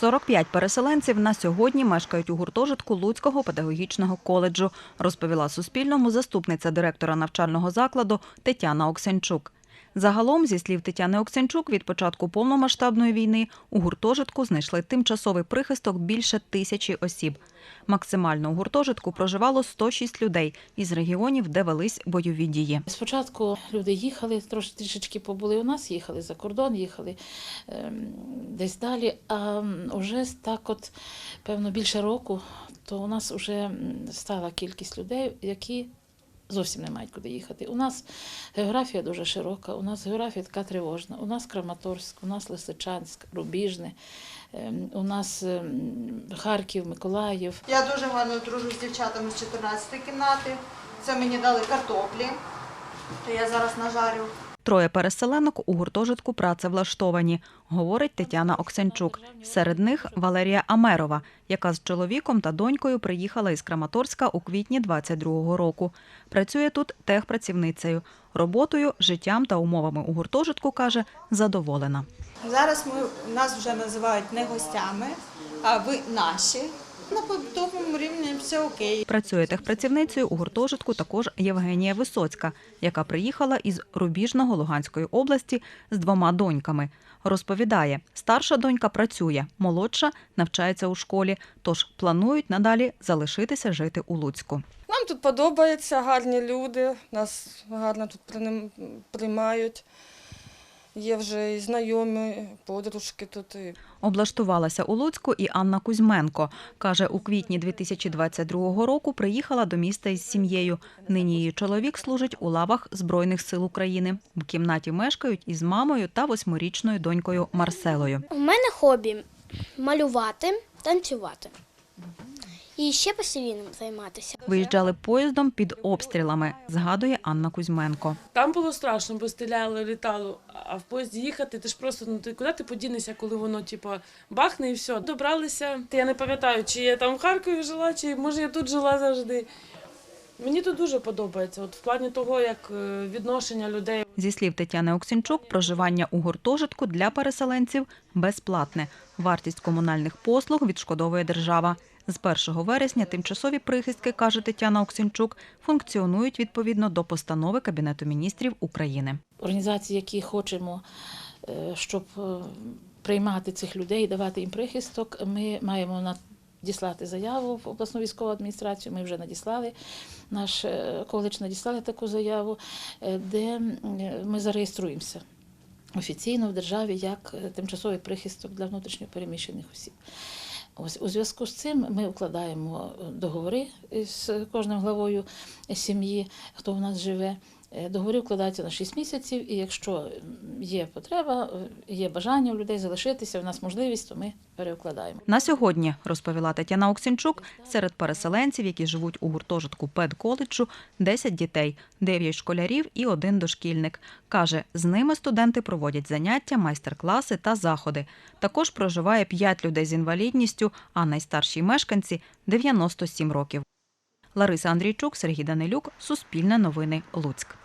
45 переселенців на сьогодні мешкають у гуртожитку Луцького педагогічного коледжу, розповіла Суспільному заступниця директора навчального закладу Тетяна Оксенчук. Загалом, зі слів Тетяни Оксенчук, від початку повномасштабної війни у гуртожитку знайшли тимчасовий прихисток більше тисячі осіб. Максимально у гуртожитку проживало 106 людей із регіонів, де велись бойові дії. Спочатку люди їхали, трошки трішечки побули у нас, їхали за кордон, їхали ем, десь далі. А вже так, от певно, більше року, то у нас вже стала кількість людей, які зовсім не мають куди їхати. У нас географія дуже широка, у нас географія така тривожна. У нас Краматорськ, у нас Лисичанськ, Рубіжне, ем, у нас ем, Харків, Миколаїв. Я дуже гарно дружу з дівчатами з 14 кімнати. Це мені дали картоплі, то я зараз нажарю. Троє переселенок у гуртожитку працевлаштовані, говорить Тетяна Оксенчук. Серед них Валерія Амерова, яка з чоловіком та донькою приїхала із Краматорська у квітні 22-го року. Працює тут техпрацівницею. Роботою, життям та умовами у гуртожитку каже, задоволена. Зараз ми нас вже називають не гостями, а ви наші. На побутовому рівні все окей. Працює техпрацівницею у гуртожитку також Євгенія Висоцька, яка приїхала із Рубіжного Луганської області з двома доньками. Розповідає, старша донька працює, молодша навчається у школі, тож планують надалі залишитися жити у Луцьку. Нам тут подобається, гарні люди, нас гарно тут приймають. Є вже і знайомі, подружки тут. Облаштувалася у Луцьку і Анна Кузьменко. Каже, у квітні 2022 року приїхала до міста із сім'єю. Нині її чоловік служить у лавах Збройних сил України. В кімнаті мешкають із мамою та восьмирічною донькою Марселою. У мене хобі малювати, танцювати. І ще посівінням займатися. Виїжджали поїздом під обстрілами, згадує Анна Кузьменко. Там було страшно, бо стріляли, літало. А в поїзді їхати, ти ж просто ну ти куди ти подінешся, коли воно типа бахне і все. Добралися. Я не пам'ятаю, чи я там в Харкові жила, чи може я тут жила завжди. Мені тут дуже подобається. От в плані того, як е, відношення людей. Зі слів Тетяни Оксінчук, проживання у гуртожитку для переселенців безплатне. Вартість комунальних послуг відшкодовує держава. З 1 вересня тимчасові прихистки, каже Тетяна Оксінчук, функціонують відповідно до постанови Кабінету міністрів України. Організації, які хочемо, е, щоб е, приймати цих людей, давати їм прихисток, ми маємо надіслати заяву в обласну військову адміністрацію. Ми вже надіслали. Наш е, коледж надіслали таку заяву, де ми зареєструємося офіційно в державі як тимчасовий прихисток для внутрішньопереміщених осіб. Ось у зв'язку з цим ми укладаємо договори з кожним главою сім'ї, хто в нас живе. Е, Договори вкладаються на 6 місяців, і якщо є потреба, е, є бажання у людей залишитися, в нас можливість, то ми переукладаємо. На сьогодні, розповіла Тетяна Оксінчук, серед переселенців, які живуть у гуртожитку педколеджу, 10 дітей, 9 школярів і один дошкільник. Каже, з ними студенти проводять заняття, майстер-класи та заходи. Також проживає 5 людей з інвалідністю, а найстаршій мешканці 97 років. Лариса Андрійчук, Сергій Данилюк, Суспільне новини, Луцьк.